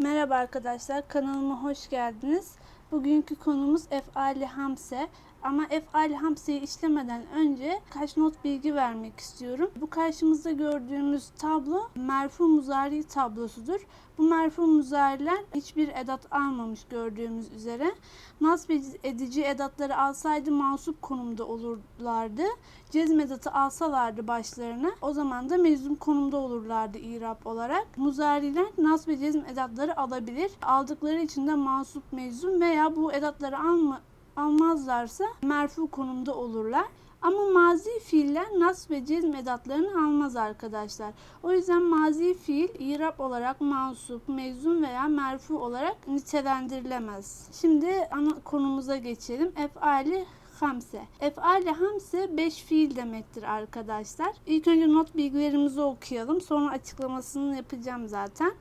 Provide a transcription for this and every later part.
Merhaba arkadaşlar, kanalıma hoş geldiniz. Bugünkü konumuz efali hamse. Ama efali hamseyi işlemeden önce kaç not bilgi vermek istiyorum. Bu karşımızda gördüğümüz tablo merfu muzari tablosudur. Bu merfu muzariler hiçbir edat almamış gördüğümüz üzere. Nasb edici edatları alsaydı mansup konumda olurlardı. Cezm edatı alsalardı başlarına o zaman da mezun konumda olurlardı irap olarak. Muzariler nasb ve cezm edatları alabilir. Aldıkları için de mansup mezun veya bu edatları alma, almazlarsa merfu konumda olurlar. Ama mazi fiiller nas ve cezm edatlarını almaz arkadaşlar. O yüzden mazi fiil irap olarak mansup, mezun veya merfu olarak nitelendirilemez. Şimdi ana konumuza geçelim. Efali hamse. Efali hamse 5 fiil demektir arkadaşlar. İlk önce not bilgilerimizi okuyalım. Sonra açıklamasını yapacağım zaten.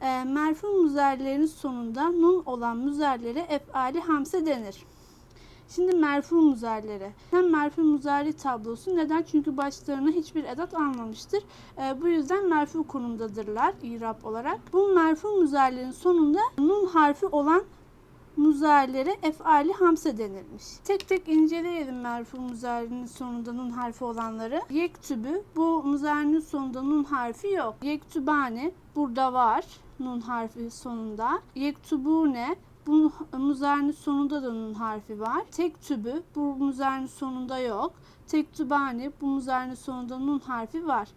E, merfu müzerlerin sonunda nun olan müzerlere efali hamse denir. Şimdi merfu muzerlere. Hem merfu muzari tablosu neden? Çünkü başlarına hiçbir edat almamıştır. E, bu yüzden merfu konumdadırlar irap olarak. Bu merfu muzerlerin sonunda nun harfi olan muzerlere efali hamse denilmiş. Tek tek inceleyelim merfu muzerinin sonunda nun harfi olanları. Yektübü bu muzerinin sonunda nun harfi yok. Yektübane burada var nun harfi sonunda. Yektubune bu muzernin sonunda da nun harfi var. Tek tübü bu muzernin sonunda yok. Tek tübani bu muzernin sonunda nun harfi var.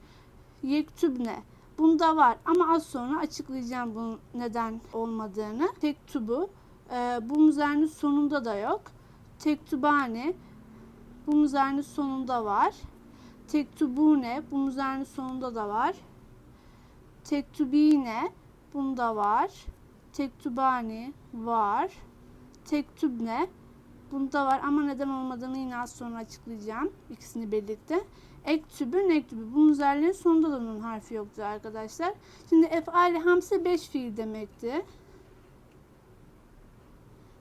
Yektübne bunda var ama az sonra açıklayacağım bunun neden olmadığını. Tek tübü e, bu muzernin sonunda da yok. Tek tübani bu muzernin sonunda var. Tek tübune bu muzernin sonunda da var. Tek tübine bunda var. Tektübani var. Tektübne bunda var ama neden olmadığını yine az sonra açıklayacağım. ikisini birlikte. Ektübü, nektübü. Bu müzerlerin sonunda da nun harfi yoktu arkadaşlar. Şimdi efali hamse 5 fiil demekti.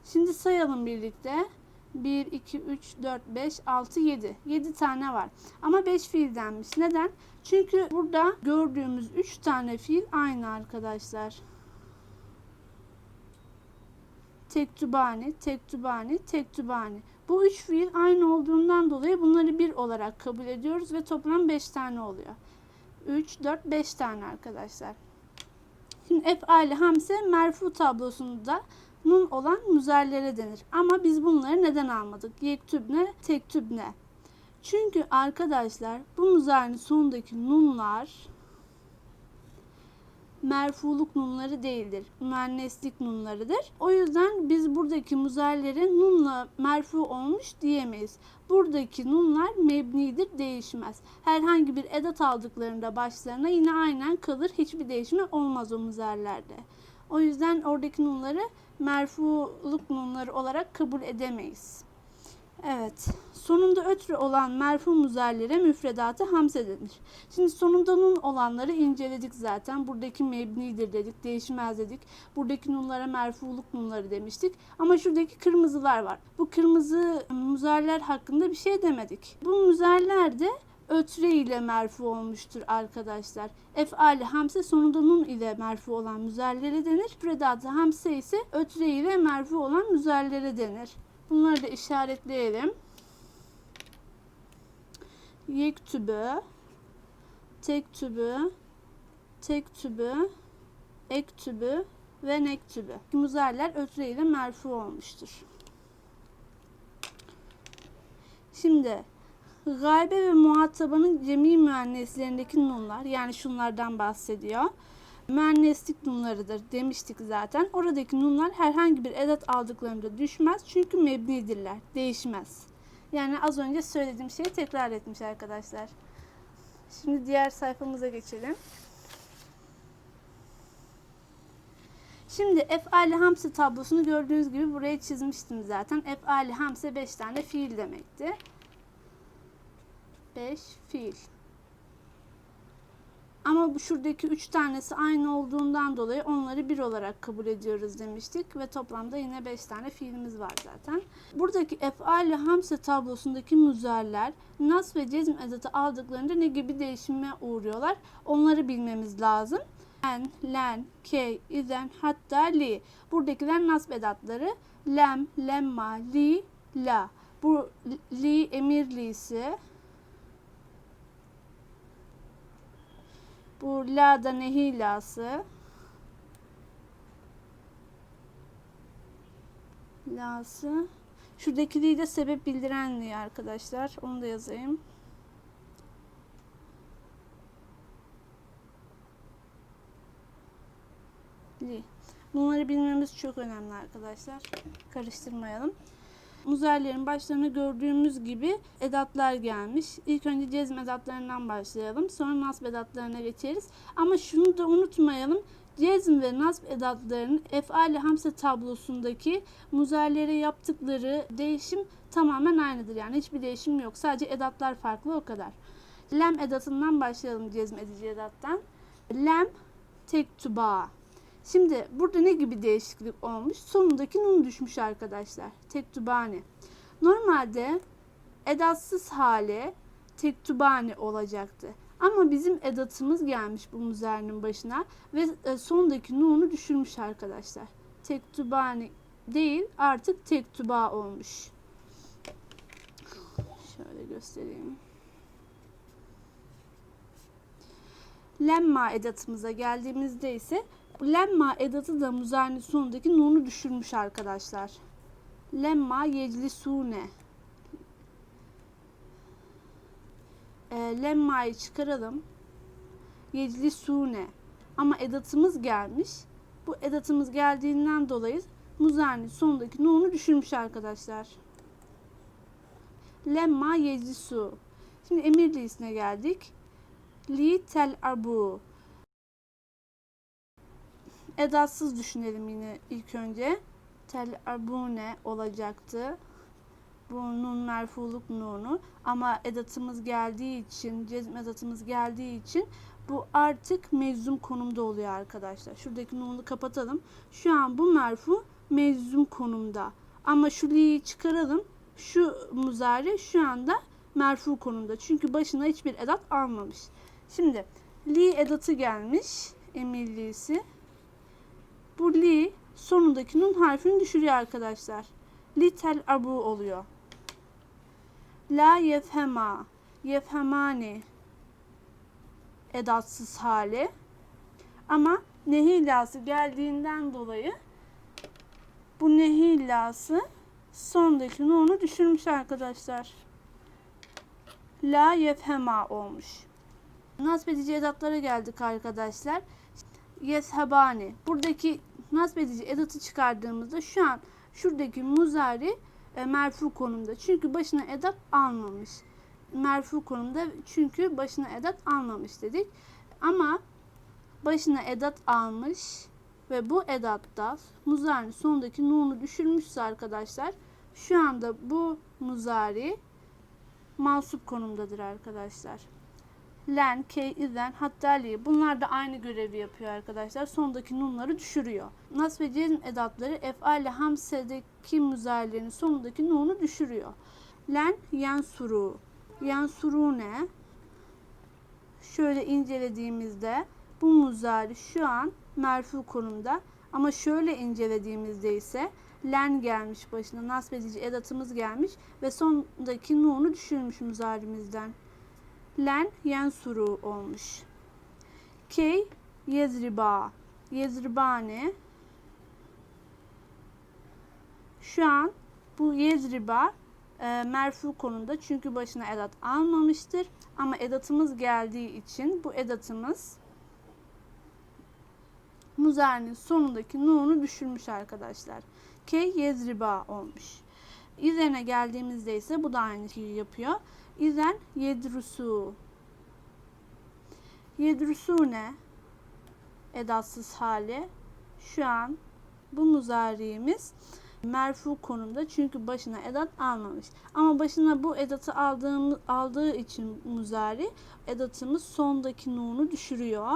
Şimdi sayalım birlikte. 1, 2, 3, 4, 5, 6, 7. 7 tane var. Ama 5 fiil denmiş. Neden? Çünkü burada gördüğümüz 3 tane fiil aynı arkadaşlar. Tektübani, tektübani, tektübani. Bu üç fiil aynı olduğundan dolayı bunları bir olarak kabul ediyoruz ve toplam 5 tane oluyor. 3, 4, 5 tane arkadaşlar. Şimdi efali hamse merfu tablosunda nun olan müzerlere denir. Ama biz bunları neden almadık? Yektübne, tektübne. Çünkü arkadaşlar bu müzerin sonundaki nunlar merfuluk nunları değildir. Müenneslik nunlarıdır. O yüzden biz buradaki muzerlere nunla merfu olmuş diyemeyiz. Buradaki nunlar mebnidir, değişmez. Herhangi bir edat aldıklarında başlarına yine aynen kalır. Hiçbir değişme olmaz o muzerlerde. O yüzden oradaki nunları merfuluk nunları olarak kabul edemeyiz. Evet. Sonunda ötrü olan merfu muzerlere müfredatı hamse denir. Şimdi sonunda nun olanları inceledik zaten. Buradaki mebnidir dedik, değişmez dedik. Buradaki nunlara merfuluk nunları demiştik. Ama şuradaki kırmızılar var. Bu kırmızı muzerler hakkında bir şey demedik. Bu muzerler de ötre ile merfu olmuştur arkadaşlar. Efali hamse sonunda nun ile merfu olan müzerlere denir. Müfredatı hamse ise ötre ile merfu olan müzerlere denir. Bunları da işaretleyelim. Yektübü, tektübü, tektübü, ektübü ve nektübü. Muzerler ötre ile merfu olmuştur. Şimdi gaybe ve muhatabanın cemi müenneslerindeki nunlar yani şunlardan bahsediyor müenneslik nunlarıdır demiştik zaten. Oradaki nunlar herhangi bir edat aldıklarında düşmez çünkü mebnidirler, değişmez. Yani az önce söylediğim şeyi tekrar etmiş arkadaşlar. Şimdi diğer sayfamıza geçelim. Şimdi efali hamse tablosunu gördüğünüz gibi buraya çizmiştim zaten. Efali hamse 5 tane fiil demekti. 5 fiil. Ama şuradaki üç tanesi aynı olduğundan dolayı onları bir olarak kabul ediyoruz demiştik ve toplamda yine beş tane fiilimiz var zaten. Buradaki efali hamse tablosundaki müzerler nas ve cezm edatı aldıklarında ne gibi değişime uğruyorlar onları bilmemiz lazım. en, len, key, izen, hatta li. Buradakiler nasb edatları. Lem, lemma, li, la. Bu li emir lisi. Bu la da nehi lası. Lası. Şuradaki de sebep bildiren li arkadaşlar. Onu da yazayım. Li. Bunları bilmemiz çok önemli arkadaşlar. Karıştırmayalım. Muzerlerin başlarına gördüğümüz gibi edatlar gelmiş. İlk önce cezm edatlarından başlayalım. Sonra nasb edatlarına geçeriz. Ama şunu da unutmayalım. Cezm ve nasb edatlarının efali hamse tablosundaki muzerlere yaptıkları değişim tamamen aynıdır. Yani hiçbir değişim yok. Sadece edatlar farklı o kadar. Lem edatından başlayalım cezm edici edattan. Lem tektuba. Şimdi burada ne gibi değişiklik olmuş? Sonundaki nun düşmüş arkadaşlar. Tektubani. Normalde edatsız hali tektubani olacaktı. Ama bizim edatımız gelmiş bu muzerinin başına ve e, sondaki nunu düşürmüş arkadaşlar. Tektubani değil artık tektuba olmuş. Şöyle göstereyim. Lemma edatımıza geldiğimizde ise lemma edatı da muzernin sonundaki nunu düşürmüş arkadaşlar. Lemma yeclisune. E, lemma'yı çıkaralım. Yeclisune. Ama edatımız gelmiş. Bu edatımız geldiğinden dolayı muzernin sonundaki nunu düşürmüş arkadaşlar. Lemma yeclisu. Şimdi emir lisine geldik. Li tel abu edatsız düşünelim yine ilk önce. Tel abune olacaktı. Bu nun merfuluk nunu ama edatımız geldiği için, cezm edatımız geldiği için bu artık meczum konumda oluyor arkadaşlar. Şuradaki nunu kapatalım. Şu an bu merfu meczum konumda. Ama şu li'yi çıkaralım. Şu muzari şu anda merfu konumda. Çünkü başına hiçbir edat almamış. Şimdi li edatı gelmiş. Emirlisi. Bu li sonundaki nun harfini düşürüyor arkadaşlar. Li tel abu oluyor. La yefhema, yefhemani edatsız hali. Ama nehilası geldiğinden dolayı bu nehilası sondaki nunu düşürmüş arkadaşlar. La yefhema olmuş. Nasb edici edatlara geldik arkadaşlar. Yeshebani. Buradaki edici edatı çıkardığımızda şu an şuradaki muzari e, merfu konumda. Çünkü başına edat almamış. Merfu konumda çünkü başına edat almamış dedik. Ama başına edat almış ve bu edatta muzarinin sonundaki nunu düşürmüşse arkadaşlar şu anda bu muzari mansup konumdadır arkadaşlar len, ke, izen, hatta li. Bunlar da aynı görevi yapıyor arkadaşlar. Sondaki nunları düşürüyor. Nas ve cezm edatları ef'ale hamsedeki müzerlerin sonundaki nunu düşürüyor. Len, yansuru. Yansuru ne? Şöyle incelediğimizde bu muzari şu an merfu konumda. Ama şöyle incelediğimizde ise len gelmiş başına. Nasbedici edatımız gelmiş ve sondaki nunu düşürmüş muzarimizden len yensuru olmuş. Key yezriba. Yezribane. Şu an bu yezriba e, merfu konumda çünkü başına edat almamıştır. Ama edatımız geldiği için bu edatımız muzerinin sonundaki nunu düşürmüş arkadaşlar. Key yezriba olmuş. İzene geldiğimizde ise bu da aynı şeyi yapıyor. İzen yedrusu. Yedrusu ne? Edatsız hali. Şu an bu muzariğimiz merfu konumda çünkü başına edat almamış. Ama başına bu edatı aldığım, aldığı için muzari edatımız sondaki nunu düşürüyor.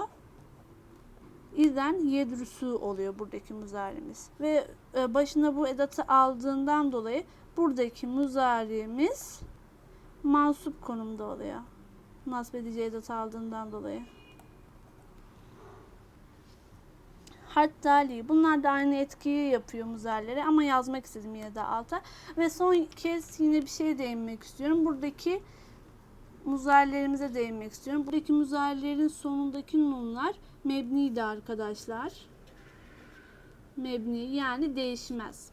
İzen yedrusu oluyor buradaki muzarimiz. Ve e, başına bu edatı aldığından dolayı buradaki muzarimiz mansup konumda oluyor. Nasb edici edat aldığından dolayı. Hartdali. Bunlar da aynı etkiyi yapıyor muzerlere ama yazmak istedim yine de alta. Ve son kez yine bir şey değinmek istiyorum. Buradaki muzerlerimize değinmek istiyorum. Buradaki muzerlerin sonundaki nunlar mebniydi arkadaşlar. Mebni yani değişmez.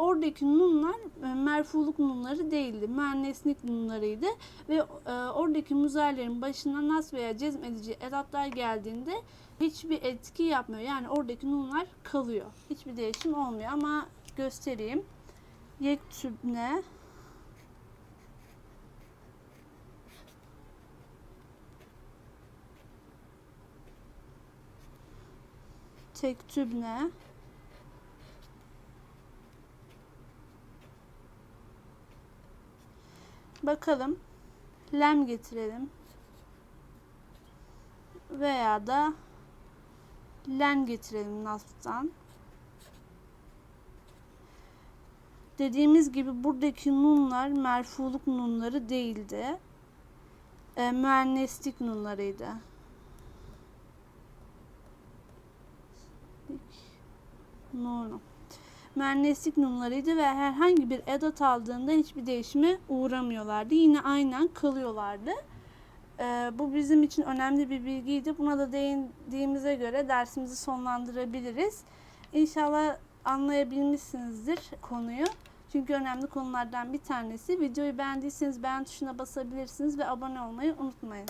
Oradaki nunlar e, merfuluk nunları değildi. Müenneslik nunlarıydı. Ve e, oradaki muzerlerin başına nas veya cezmedici edatlar geldiğinde hiçbir etki yapmıyor. Yani oradaki nunlar kalıyor. Hiçbir değişim olmuyor ama göstereyim. Yektübne tektübne Bakalım. Lem getirelim. Veya da len getirelim nas'tan. Dediğimiz gibi buradaki nunlar merfuluk nunları değildi. E, müenneslik nunlarıydı. Nunu. Müenneslik nunlarıydı ve herhangi bir edat aldığında hiçbir değişime uğramıyorlardı. Yine aynen kalıyorlardı. Ee, bu bizim için önemli bir bilgiydi. Buna da değindiğimize göre dersimizi sonlandırabiliriz. İnşallah anlayabilmişsinizdir konuyu. Çünkü önemli konulardan bir tanesi. Videoyu beğendiyseniz beğen tuşuna basabilirsiniz ve abone olmayı unutmayın.